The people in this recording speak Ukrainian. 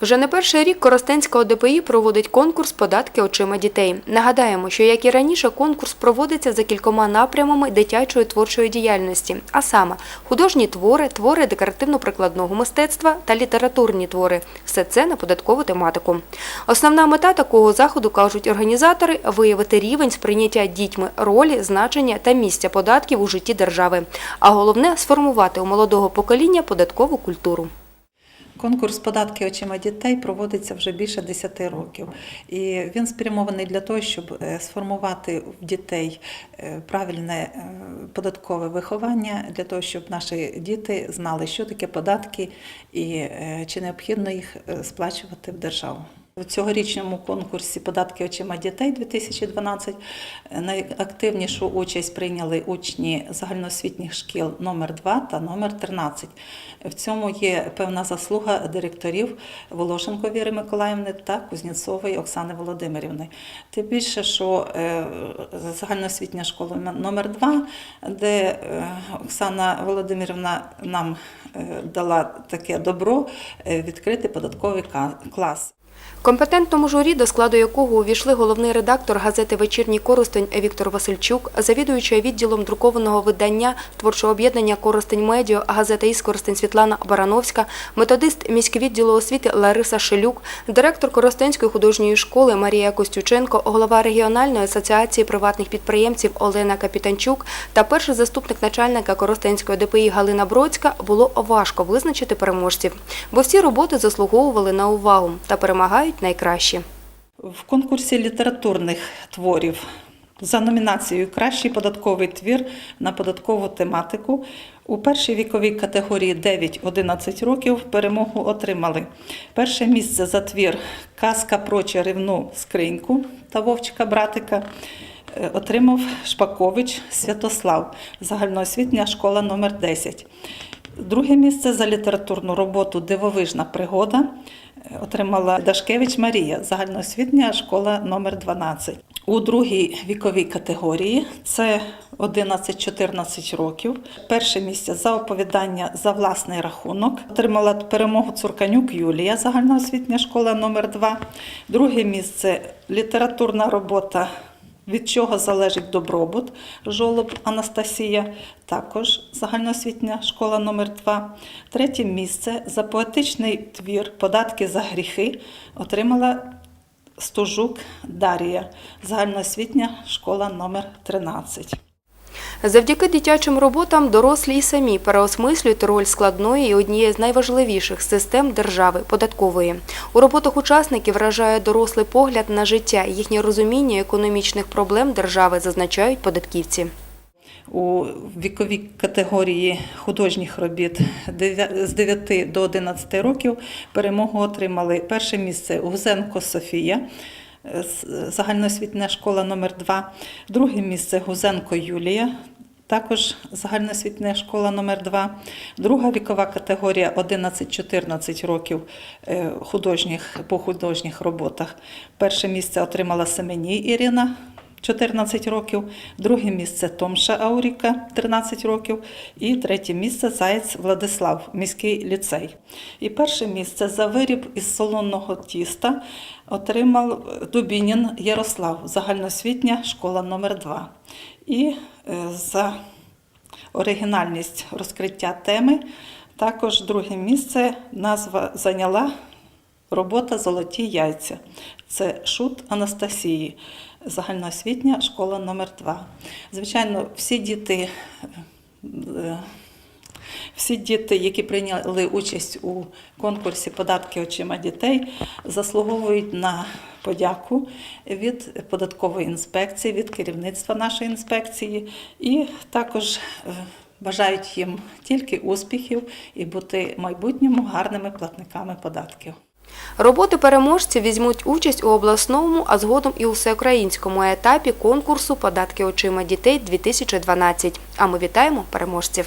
Вже не перший рік Коростенська ОДПІ проводить конкурс податки очима дітей. Нагадаємо, що як і раніше, конкурс проводиться за кількома напрямами дитячої творчої діяльності, а саме художні твори, твори декоративно-прикладного мистецтва та літературні твори. Все це на податкову тематику. Основна мета такого заходу, кажуть організатори, виявити рівень сприйняття дітьми ролі, значення та місця податків у житті держави. А головне сформувати у молодого покоління податкову культуру. Конкурс податки очима дітей проводиться вже більше 10 років, і він спрямований для того, щоб е, сформувати в дітей е, правильне е, податкове виховання, для того, щоб наші діти знали, що таке податки і чи необхідно їх сплачувати в державу. В цьогорічному конкурсі податки очима дітей 2012 найактивнішу участь прийняли учні загальноосвітніх шкіл номер 2 та номер 13. В цьому є певна заслуга директорів Волошенко Віри Миколаївни та Кузнєцової Оксани Володимирівни. Тим більше, що е, загальноосвітня школа номер 2 де е, Оксана Володимирівна нам е, дала таке добро відкрити податковий клас. Компетентному журі, до складу якого увійшли головний редактор газети Вечірній Коростень Віктор Васильчук, завідуюча відділом друкованого видання творчого об'єднання Коростень Медіо, газета Іскоростень Світлана Барановська, методист міськвідділу освіти Лариса Шелюк, директор Коростенської художньої школи Марія Костюченко, голова регіональної асоціації приватних підприємців Олена Капітанчук та перший заступник начальника Коростенської ДПІ Галина Бродська було важко визначити переможців, бо всі роботи заслуговували на увагу та перемагають найкращі. В конкурсі літературних творів за номінацією Кращий податковий твір на податкову тематику у першій віковій категорії 9-11 років перемогу отримали. Перше місце за твір Казка про чарівну скриньку та Вовчика братика. е, Отримав Шпакович Святослав, загальноосвітня школа номер 10. Друге місце за літературну роботу Дивовижна пригода отримала Дашкевич Марія, загальноосвітня школа номер 12. У другій віковій категорії це 11-14 років. Перше місце за оповідання за власний рахунок отримала перемогу Цурканюк Юлія, загальноосвітня школа номер 2 Друге місце літературна робота від чого залежить добробут Жолоб Анастасія, також загальноосвітня школа номер 2 Третє місце за поетичний твір Податки за гріхи отримала Стужук Дарія, загальноосвітня школа номер 13 Завдяки дитячим роботам дорослі й самі переосмислюють роль складної і однієї з найважливіших систем держави податкової. У роботах учасників вражає дорослий погляд на життя, їхнє розуміння економічних проблем держави, зазначають податківці. У віковій категорії художніх робіт з 9 до 11 років перемогу отримали перше місце Гузенко Софія, загальноосвітня школа номер 2 друге місце Гузенко Юлія. Також загальноосвітня школа номер 2 друга вікова категорія 11-14 років е, художніх, по художніх роботах. Перше місце отримала Семеній Ірина, 14 років, друге місце Томша Ауріка 13 років і третє місце Заєць Владислав, міський ліцей. І перше місце за виріб із солоного тіста отримав Дубінін Ярослав, загальноосвітня школа номер 2 І е, за оригінальність розкриття теми також друге місце назва зайняла Робота Золоті яйця. Це шут Анастасії, загальноосвітня школа номер 2 Звичайно, всі діти, е, всі діти, які прийняли участь у конкурсі податки очима дітей, заслуговують на подяку від податкової інспекції, від керівництва нашої інспекції і також е, бажають їм тільки успіхів і бути в майбутньому гарними платниками податків. Роботи переможців візьмуть участь у обласному, а згодом і у всеукраїнському етапі конкурсу Податки очима дітей 2012. А ми вітаємо переможців.